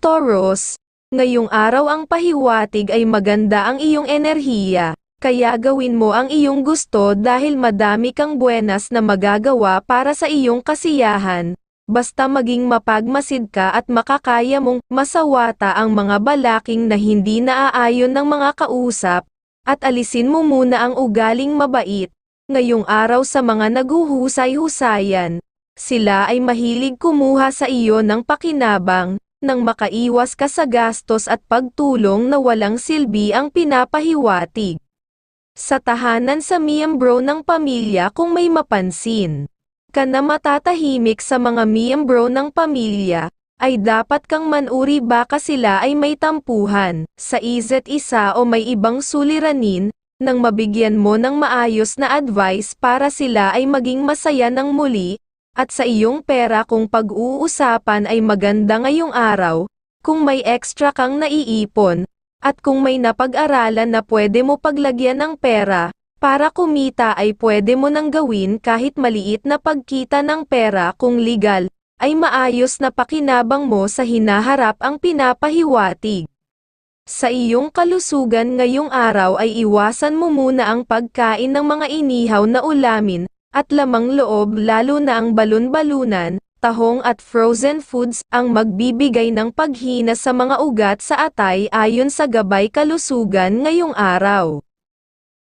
Taurus, ngayong araw ang pahiwatig ay maganda ang iyong enerhiya, kaya gawin mo ang iyong gusto dahil madami kang buenas na magagawa para sa iyong kasiyahan, basta maging mapagmasid ka at makakaya mong masawata ang mga balaking na hindi naaayon ng mga kausap, at alisin mo muna ang ugaling mabait, ngayong araw sa mga naguhusay-husayan, sila ay mahilig kumuha sa iyo ng pakinabang, nang makaiwas ka sa gastos at pagtulong na walang silbi ang pinapahiwatig. Sa tahanan sa miyembro ng pamilya kung may mapansin ka na matatahimik sa mga miyembro ng pamilya, ay dapat kang manuri baka sila ay may tampuhan, sa isa't isa o may ibang suliranin, nang mabigyan mo ng maayos na advice para sila ay maging masaya ng muli, at sa iyong pera kung pag-uusapan ay maganda ngayong araw, kung may extra kang naiipon, at kung may napag-aralan na pwede mo paglagyan ng pera, para kumita ay pwede mo nang gawin kahit maliit na pagkita ng pera kung legal, ay maayos na pakinabang mo sa hinaharap ang pinapahiwatig. Sa iyong kalusugan ngayong araw ay iwasan mo muna ang pagkain ng mga inihaw na ulamin, at lamang loob lalo na ang balon-balunan, tahong at frozen foods ang magbibigay ng paghina sa mga ugat sa atay ayon sa gabay kalusugan ngayong araw.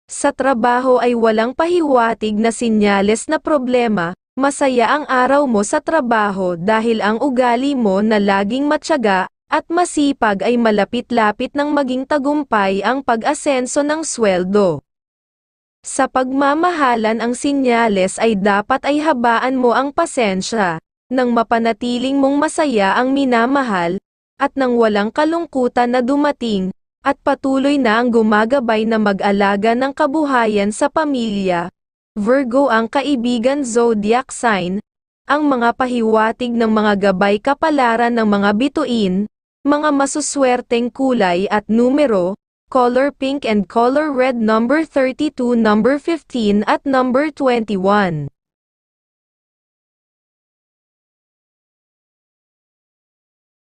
Sa trabaho ay walang pahiwatig na sinyales na problema, masaya ang araw mo sa trabaho dahil ang ugali mo na laging matyaga, at masipag ay malapit-lapit ng maging tagumpay ang pag-asenso ng sweldo. Sa pagmamahalan ang sinyales ay dapat ay habaan mo ang pasensya, nang mapanatiling mong masaya ang minamahal, at nang walang kalungkutan na dumating, at patuloy na ang gumagabay na mag-alaga ng kabuhayan sa pamilya. Virgo ang kaibigan zodiac sign, ang mga pahiwatig ng mga gabay kapalaran ng mga bituin, mga masuswerteng kulay at numero, color pink and color red number 32 number 15 at number 21.